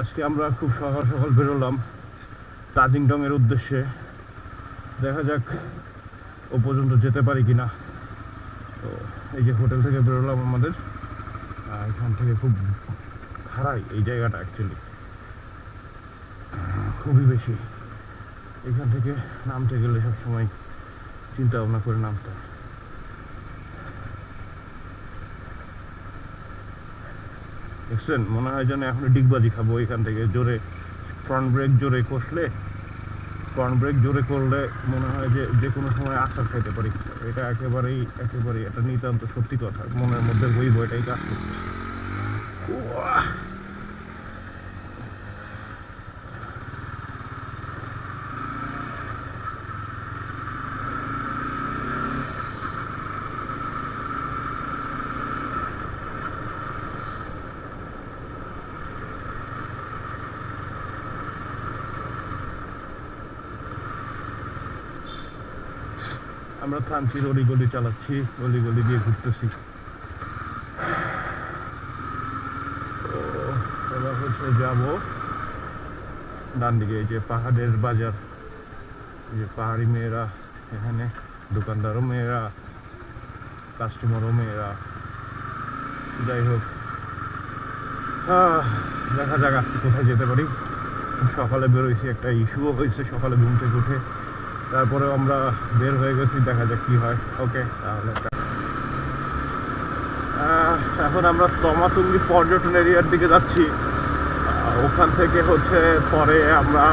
আজকে আমরা খুব সকাল সকাল বেরোলাম তাজিংডংয়ের উদ্দেশ্যে। দেখা যাক ও পর্যন্ত যেতে পারি কিনা। তো এই যে হোটেল থেকে বেরোলাম আমাদের। এখান থেকে খুব খারাই এই জায়গাটা অ্যাকচুয়ালি খুবই বেশি। এখান থেকে নামতে গেলে সবসময় চিন্তা ভাবনা করে নামতে হয়। দেখছেন মনে হয় যেন এখন ডিগবাজি খাব এখান থেকে। জোরে ফ্রন্ট ব্রেক জোরে কষলে ফ্রন্ট ব্রেক জোরে করলে মনে হয় যে যে কোনো সময় আসার খাইতে পারি। এটা একেবারেই একেবারেই এটা নিতান্ত সত্যি কথা। মনের মধ্যে বই এটাই কাজ করছে আমরা থানচির অলিগলি চালাচ্ছি, অলিগলি দিয়ে ঘুরতেছি। হচ্ছে যাব ডান দিকে, এই যে পাহাড়ের বাজার। যে পাহাড়ি মেয়েরা এখানে, দোকানদারও মেয়েরা কাস্টমারও মেয়েরা। যাই হোক দেখা যাক আজকে কোথায় যেতে পারি। সকালে বেরোইছি, একটা ইস্যুও হয়েছে সকালে ঘুম থেকে উঠে। তারপরে আমরা বের হয়ে গেছি, দেখা যাক কি হয়। ওকে তাহলে এখন আমরা তমাতুঙ্গি পর্যটন এরিয়ার দিকে যাচ্ছি। ওখান থেকে হচ্ছে পরে আমরা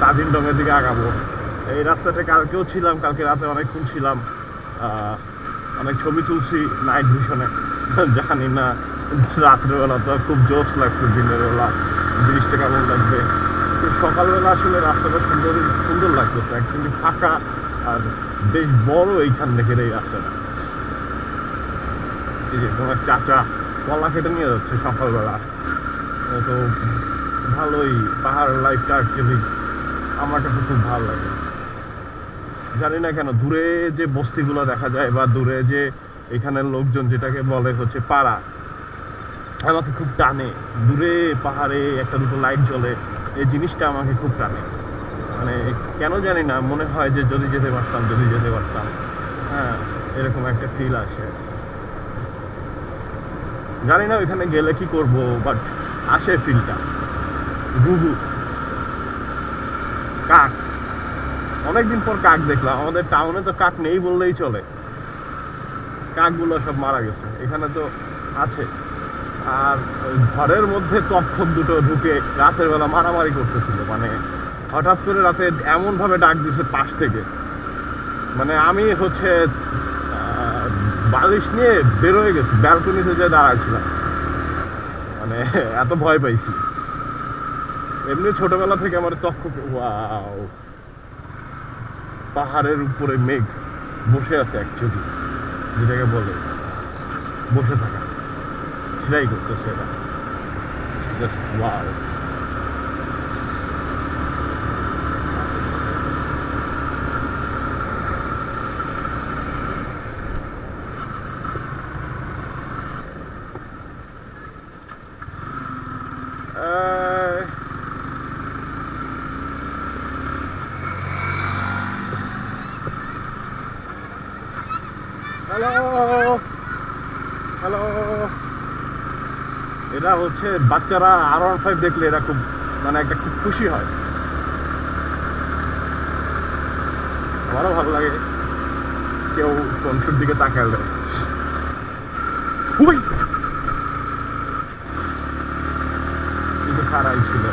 তাজিনডংয়ের দিকে আগাবো। এই রাস্তাটা কালকেও ছিলাম, কালকে রাতে অনেকক্ষণ ছিলাম। অনেক ছবি তুলছি নাইট ভিশনে জানি না, রাত্রেবেলা তো খুব জোশ লাগছে দিনের বেলা জিনিসটা কেমন লাগবে? সকালবেলা আসলে রাস্তাটা সুন্দর সুন্দর লাগতেছে। অ্যাকচুয়ালি ফাঁকা আর বেশ বড় এইখান থেকে এই রাস্তাটা। এই যে তোমার চাচা কলা কেটে নিয়ে যাচ্ছে সকালবেলা। তো ভালোই পাহাড় লাইফটা অ্যাকচুয়ালি আমার কাছে খুব ভালো লাগে। জানি না কেন, দূরে যে বস্তিগুলো দেখা যায় বা দূরে যে এখানের লোকজন যেটাকে বলে হচ্ছে পাড়া, আমাকে খুব টানে। দূরে পাহাড়ে একটা দুটো লাইট জ্বলে। এই জিনিসটা আমাকে খুব টানে। মানে কেন জানি না, মনে হয় যে যদি যেতে পারতাম, যদি যেতে পারতাম। হ্যাঁ এরকম একটা ফিল আসে। জানি না ওইখানে গেলে কি করব বাট আসে ফিলটা ঘুঘু কাক। অনেকদিন পর কাক দেখলাম। আমাদের টাউনে তো কাক নেই বললেই চলে। কাকগুলো সব মারা গেছে। এখানে তো আছে। আর ওই ঘরের মধ্যে তক্ষক দুটো ঢুকে রাতের বেলা মারামারি করতেছিল। মানে হঠাৎ করে রাতে এমন ভাবে ডাক দিছে পাশ থেকে। মানে আমি হচ্ছে বালিশ নিয়ে বেরোয় গেছি, ব্যালকনিতে যে দাঁড়াচ্ছিলাম মানে এত ভয় পাইছি। এমনি ছোটবেলা থেকে আমার তক্ষক ওয়াও। পাহাড়ের উপরে মেঘ বসে আছে অ্যাকচুয়ালি যেটাকে বলে, বসে থাকা। It's very good to see that. Just wow. Uh, এরা হচ্ছে বাচ্চারা আর ওয়ান ফাইভ দেখলে এরা খুব মানে একটা খুব খুশি হয়। আমারও ভালো লাগে। কেউ কনসুর দিকে তাকালে। উই! কিন্তু খারাই ছিল।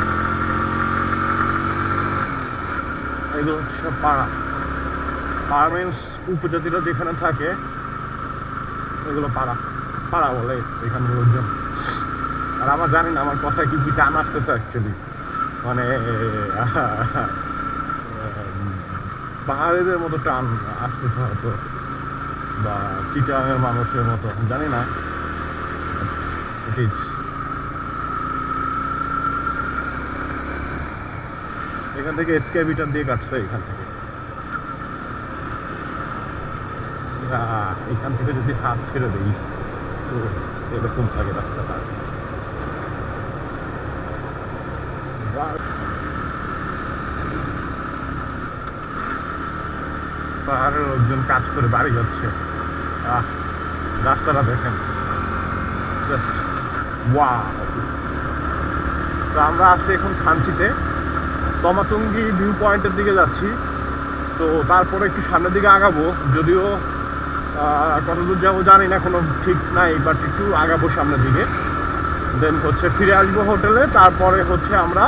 এগুলো হচ্ছে পাড়া। পাড়া মিন্স উপজাতিরা যেখানে থাকে, এগুলো পাড়া। পাড়া বলে এখানে লোকজন। আর আমার জানি না আমার কথায় কি কি টান আসতেছে অ্যাকচুয়ালি মানে পাহাড়েদের মতো টান আসতেছে হয়তো, বা চিটাঙের মানুষের মতো জানি না এখান থেকে এসকেভিটার দিয়ে কাটছে এখান থেকে। এখান থেকে যদি হাত ছেড়ে দিই, তো এরকম থাকে রাস্তাটা। পাহাড়ের লোকজন কাজ করে বাড়ি যাচ্ছে। রাস্তাটা দেখেন। জাস্ট ওয়াও তো আমরা আছি এখন খানচিতে। তমাতুঙ্গি ভিউ পয়েন্টের দিকে যাচ্ছি। তো তারপরে একটু সামনের দিকে আগাবো। যদিও কতদূর যাব জানি না, কোনো ঠিক নাই বাট একটু আগাবো সামনের দিকে। দেন হচ্ছে ফিরে আসব হোটেলে, তারপরে হচ্ছে আমরা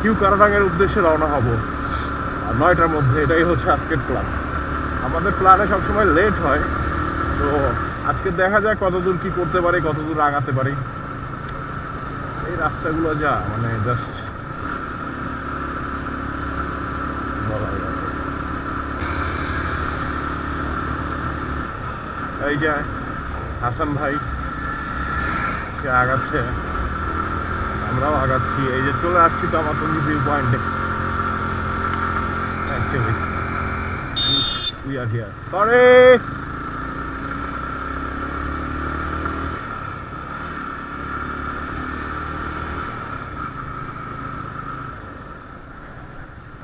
কিউ কারাডাঙ্গের উদ্দেশ্যে রওনা হব। নয়টার মধ্যে, এটাই হচ্ছে আজকের প্ল্যান আমাদের প্ল্যানে সবসময় লেট হয়, তো আজকে দেখা যায় কতদূর কি করতে পারি, কতদূর আগাতে পারি। এই রাস্তাগুলো যা মানে জাস্ট যায়। এই যে হাসান ভাই। সে আগাচ্ছে। আমরাও আগাচ্ছি। এই যে চলে আসছি তো আমার তুমি ভিউ পয়েন্টে we are here. Sorry!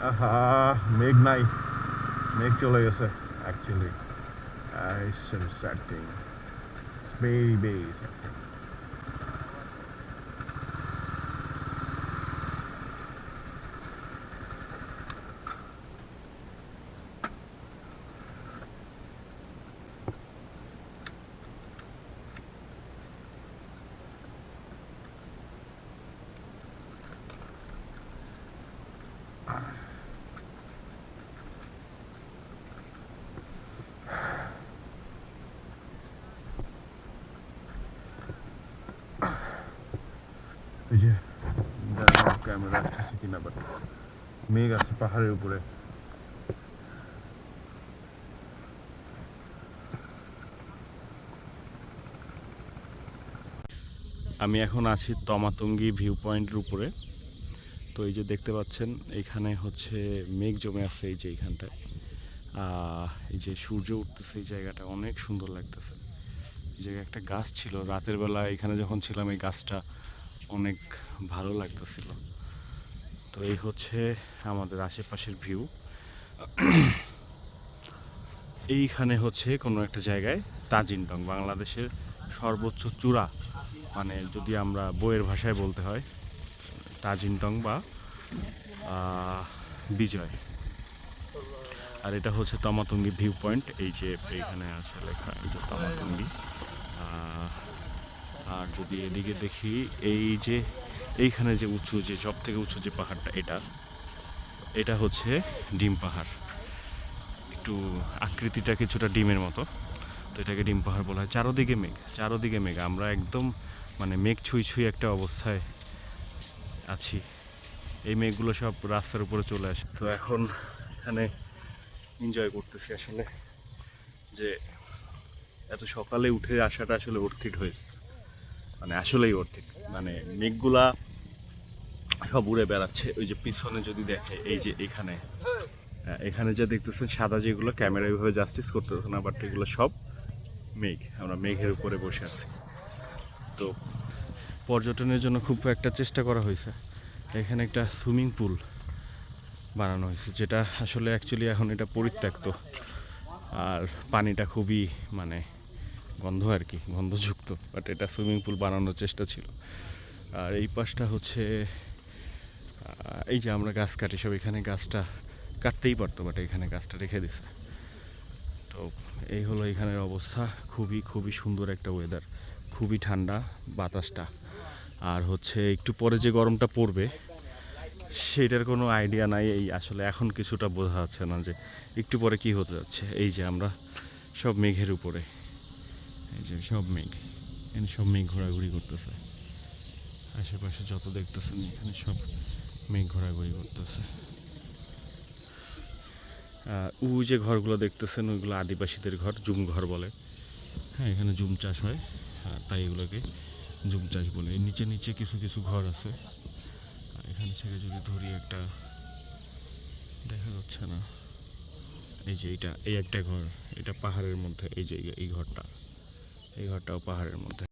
আহা মেঘ নাই মেঘ চলে গেছে actually thing very very sad thing এই যে আসতেছে কিনা মেঘ আছে পাহাড়ের উপরে। আমি এখন আছি তমাতঙ্গি ভিউ পয়েন্টের উপরে। তো এই যে দেখতে পাচ্ছেন, এখানে হচ্ছে মেঘ জমে আছে এই যে এইখানটায়। এই যে সূর্য উঠতেছে এই জায়গাটা, অনেক সুন্দর লাগতেছে। এই জায়গায় একটা গাছ ছিল। রাতের বেলা এখানে যখন ছিলাম, এই গাছটা অনেক ভালো লাগতেছিল। তো এই হচ্ছে আমাদের আশেপাশের ভিউ এইখানে হচ্ছে কোনো একটা জায়গায় তাজিনটং বাংলাদেশের সর্বোচ্চ চূড়া। মানে যদি আমরা বইয়ের ভাষায় বলতে হয় তাজিনটং বা বিজয়। আর এটা হচ্ছে তমাতঙ্গি ভিউ পয়েন্ট এই যে এইখানে আছে লেখা, এই যে তমাতঙ্গি। আর যদি এদিকে দেখি, এই যে এইখানে যে উঁচু, যে সব থেকে উঁচু যে পাহাড়টা, এটা এটা হচ্ছে ডিম পাহাড়। একটু আকৃতিটা কিছুটা ডিমের মতো। তো এটাকে ডিম পাহাড় বলা হয়। চারোদিকে মেঘ চারোদিকে মেঘ। আমরা একদম মানে মেঘ ছুঁই ছুঁই একটা অবস্থায় আছি। এই মেঘগুলো সব রাস্তার উপরে চলে আসে। তো এখন এখানে এনজয় করতেছি আসলে যে এত সকালে উঠে আসাটা আসলে অর্থিট হয়েছে। মানে আসলেই অর্থিট মানে মেঘগুলা সব উড়ে বেড়াচ্ছে, ওই যে পিছনে যদি দেখে, এই যে এখানে। এখানে যে দেখতেছেন, সাদা যেগুলো ক্যামেরা এইভাবে জাস্টিস করতেছে না বাট এগুলো সব মেঘ। আমরা মেঘের উপরে বসে আছি। তো পর্যটনের জন্য খুব একটা চেষ্টা করা হয়েছে। এখানে একটা সুইমিং পুল বানানো হয়েছে, যেটা আসলে অ্যাকচুয়ালি এখন এটা পরিত্যক্ত। আর পানিটা খুবই মানে গন্ধ আর কি, গন্ধযুক্ত বাট এটা সুইমিং পুল বানানোর চেষ্টা ছিল। আর এই পাশটা হচ্ছে এই যে আমরা গাছ কাটি, সব এখানে গাছটা কাটতেই পারতো বাট এখানে গাছটা রেখে দিছে। তো এই হলো এখানের অবস্থা। খুবই খুবই সুন্দর একটা ওয়েদার খুবই ঠান্ডা বাতাসটা। আর হচ্ছে একটু পরে যে গরমটা পড়বে, সেটার কোনো আইডিয়া নাই। এই আসলে এখন কিছুটা বোঝা যাচ্ছে না যে একটু পরে কি হতে যাচ্ছে। এই যে আমরা সব মেঘের উপরে। এই যে সব মেঘ, এখানে সব মেঘ ঘোরাঘুরি করতেছে। আশেপাশে যত দেখতেছেন, এখানে সব মেঘ ঘোরাঘুরি করতেছে। ওই যে ঘরগুলো দেখতেছেন ওইগুলো আদিবাসীদের ঘর জুম ঘর বলে। হ্যাঁ এখানে জুম চাষ হয় তাই এগুলোকে জুম চাষ বলে। নিচে নিচে কিছু কিছু ঘর আছে। এখান থেকে যদি ধরি একটা দেখা যাচ্ছে না। এই যে এইটা এই একটা ঘর এটা পাহাড়ের মধ্যে এই যে এই ঘরটা এই ঘরটাও পাহাড়ের মধ্যে।